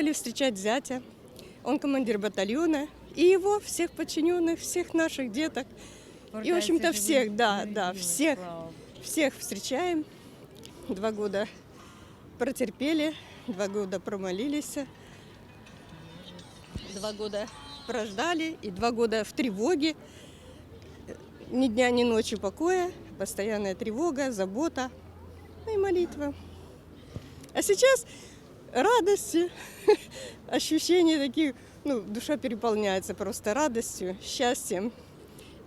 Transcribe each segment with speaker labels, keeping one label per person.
Speaker 1: приехали встречать зятя. Он командир батальона. И его, всех подчиненных, всех наших деток. И, в общем-то, всех, да, да, всех, всех встречаем. Два года протерпели, два года промолились, два года прождали и два года в тревоге. Ни дня, ни ночи покоя, постоянная тревога, забота ну и молитва. А сейчас радость, ощущения такие, ну, душа переполняется просто радостью, счастьем.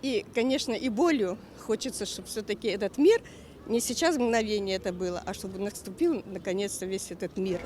Speaker 1: И, конечно, и болью. Хочется, чтобы все-таки этот мир, не сейчас мгновение это было, а чтобы наступил наконец-то весь этот мир.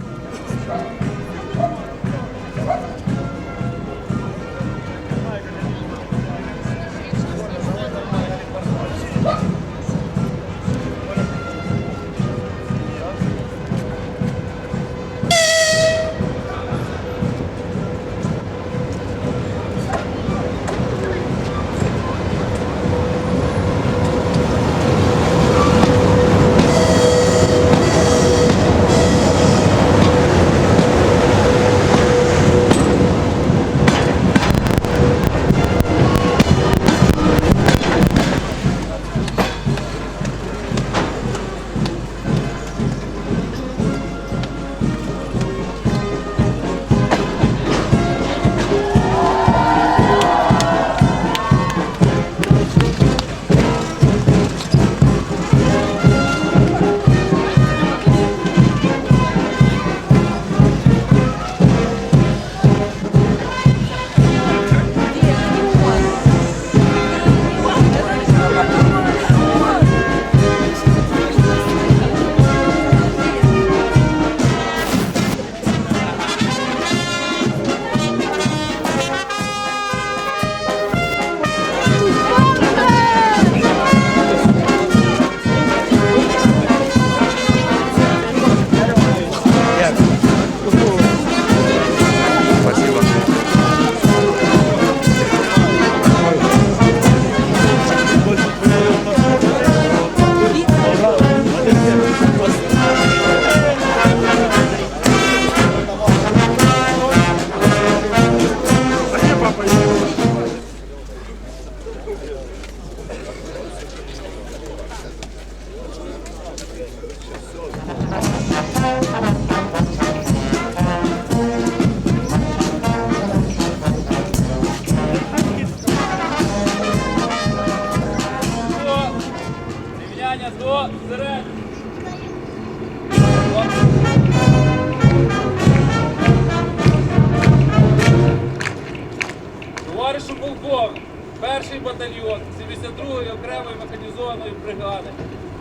Speaker 2: Перший батальйон 72-ї окремої механізованої бригади,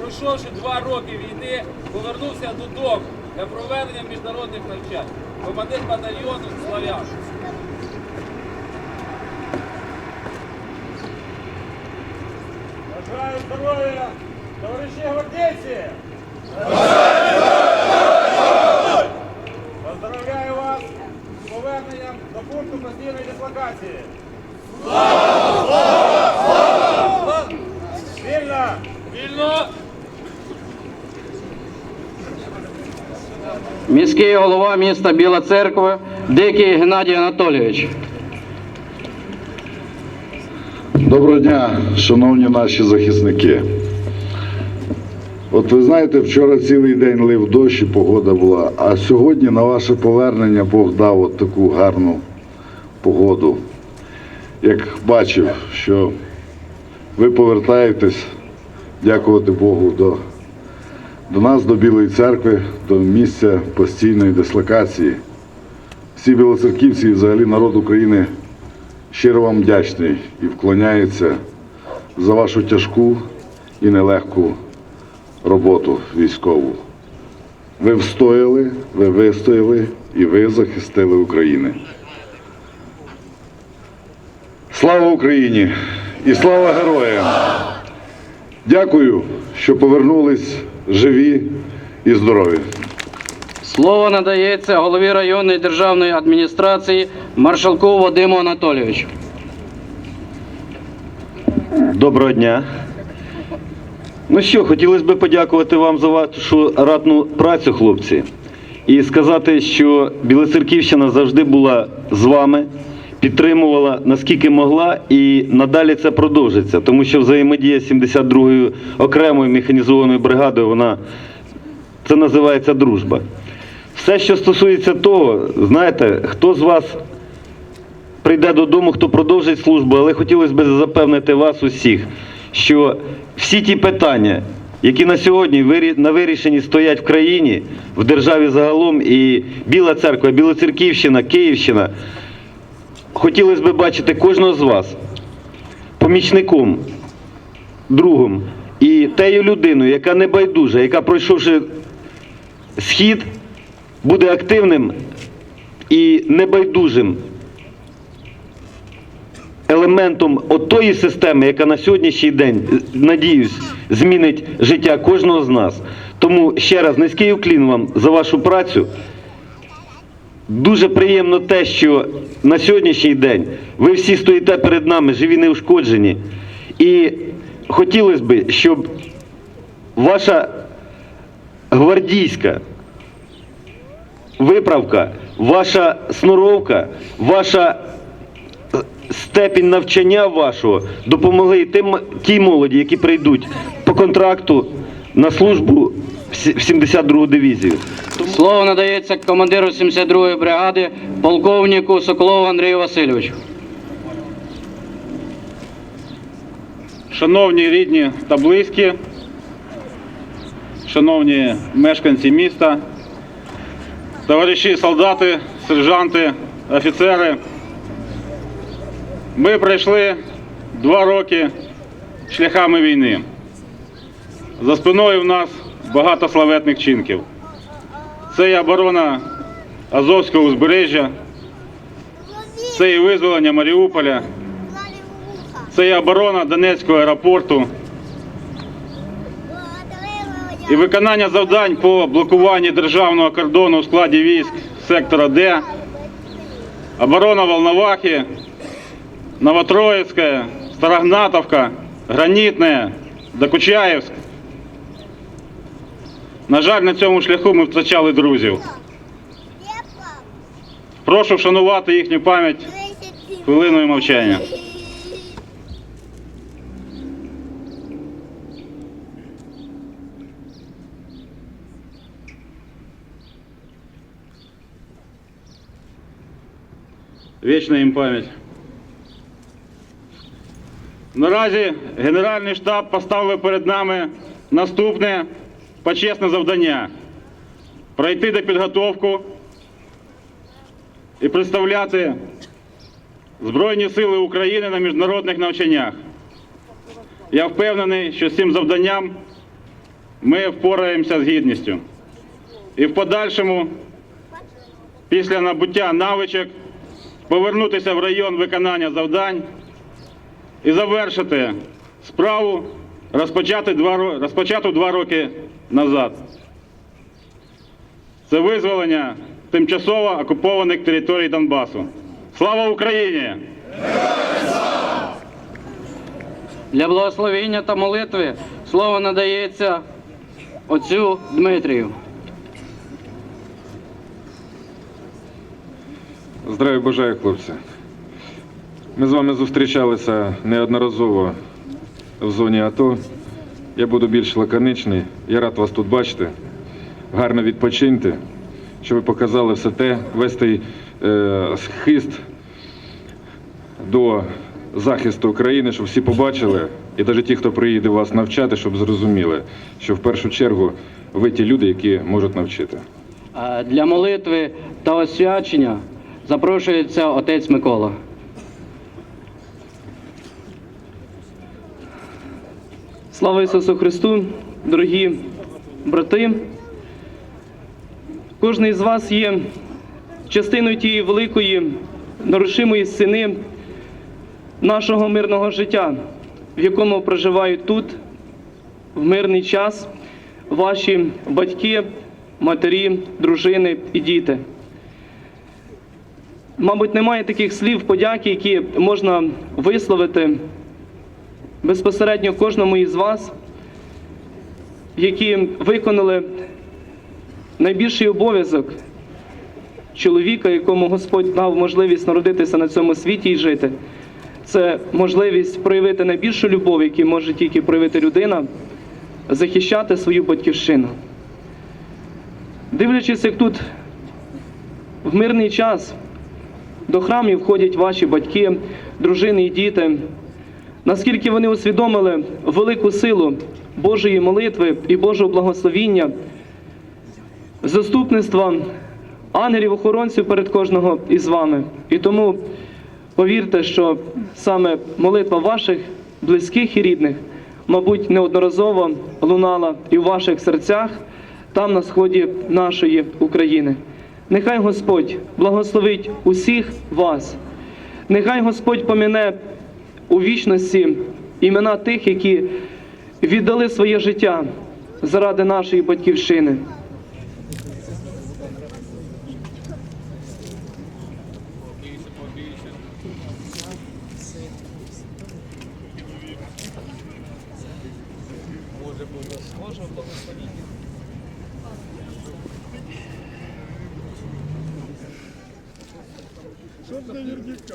Speaker 2: пройшовши два роки війни, повернувся додому для проведення міжнародних навчань. Командир батальйону Славян.
Speaker 3: Бажаю здоров'я, товариші гвардейці! Поздравляю вас з поверненням до пункту постійної дислокації.
Speaker 4: Міський голова міста Біла Церква Дикий Геннадій Анатолійович.
Speaker 5: Доброго дня, шановні наші захисники. От ви знаєте, вчора цілий день лив дощ і погода була, а сьогодні на ваше повернення Бог дав от таку гарну погоду. Як бачив, що ви повертаєтесь, дякувати Богу, до, до нас, до Білої церкви, до місця постійної дислокації. Всі білоцерківці і взагалі народ України щиро вам вдячний і вклоняється за вашу тяжку і нелегку роботу військову. Ви встояли, ви вистояли і ви захистили Україну. Слава Україні і слава героям! Дякую, що повернулись живі і здорові.
Speaker 4: Слово надається голові районної державної адміністрації маршалку Вадиму Анатолійовичу.
Speaker 6: Доброго дня. Ну що, хотілося б подякувати вам за вашу ратну працю, хлопці. і сказати, що Білоцерківщина завжди була з вами, підтримувала наскільки могла, і надалі це продовжиться, тому що взаємодія 72-ю окремою механізованою бригадою, вона це називається дружба. Все, що стосується того, знаєте, хто з вас прийде додому, хто продовжить службу, але хотілося б запевнити вас усіх, що всі ті питання, які на сьогодні на вирішенні стоять в країні, в державі загалом, і Біла церква, Білоцерківщина, Київщина, хотілося б бачити кожного з вас помічником, другом і тею людиною, яка не байдужа, яка пройшовши схід, буде активним і небайдужим елементом отої системи, яка на сьогоднішній день, надіюсь, змінить життя кожного з нас. Тому ще раз низький уклін вам за вашу працю. Дуже приємно те, що на сьогоднішній день ви всі стоїте перед нами, живі неушкоджені. І хотілося б, щоб ваша гвардійська виправка, ваша сноровка, ваша степінь навчання вашого допомогли тим, тій молоді, які прийдуть по контракту на службу в сі- 72-гу дивізію.
Speaker 4: Слово надається командиру 72-ї бригади, полковнику Соколову Андрію Васильовичу.
Speaker 3: Шановні рідні та близькі, шановні мешканці міста, товариші солдати, сержанти, офіцери, ми пройшли два роки шляхами війни. За спиною в нас багато славетних чинків. Це і оборона Азовського узбережжя, це і визволення Маріуполя, це і оборона Донецького аеропорту і виконання завдань по блокуванні державного кордону у складі військ сектора Д, оборона Волновахи, Новотроїцька, Старогнатовка, Гранітне, Докучаєвськ. На жаль, на цьому шляху ми втрачали друзів. Прошу вшанувати їхню пам'ять хвилиною мовчання. Вічна їм пам'ять. Наразі Генеральний штаб поставив перед нами наступне почесне завдання пройти до підготовку і представляти Збройні Сили України на міжнародних навчаннях. Я впевнений, що з цим завданням ми впораємося з гідністю. І в подальшому, після набуття навичок, повернутися в район виконання завдань і завершити справу, розпочати два, ро- розпочату два роки назад. Це визволення тимчасово окупованих територій Донбасу. Слава Україні!
Speaker 4: Для благословення та молитви слово надається отцю Дмитрію.
Speaker 7: Здравия бажаю, хлопці. Ми з вами зустрічалися неодноразово в зоні АТО. Я буду більш лаконичний. Я рад вас тут бачити. Гарно відпочиньте, щоб ви показали все те, весь той е, схист до захисту України, щоб всі побачили, і навіть ті, хто приїде вас навчати, щоб зрозуміли, що в першу чергу ви ті люди, які можуть навчити.
Speaker 4: Для молитви та освячення запрошується отець Микола.
Speaker 8: Слава Ісусу Христу, дорогі брати. Кожен із вас є частиною тієї великої нерушимої стіни нашого мирного життя, в якому проживають тут в мирний час ваші батьки, матері, дружини і діти. Мабуть, немає таких слів подяки, які можна висловити безпосередньо кожному із вас, які виконали найбільший обов'язок чоловіка, якому Господь дав можливість народитися на цьому світі і жити, це можливість проявити найбільшу любов, яку може тільки проявити людина, захищати свою батьківщину. Дивлячись, як тут в мирний час до храмів входять ваші батьки, дружини і діти, наскільки вони усвідомили велику силу Божої молитви і Божого благословіння, заступництва ангелів-охоронців перед кожного із вами. І тому повірте, що саме молитва ваших близьких і рідних, мабуть, неодноразово лунала і в ваших серцях там на сході нашої України. Нехай Господь благословить усіх вас. Нехай Господь поміне у вічності імена тих, які віддали своє життя заради нашої батьківщини. Что-то наверняка.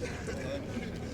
Speaker 8: Thank you.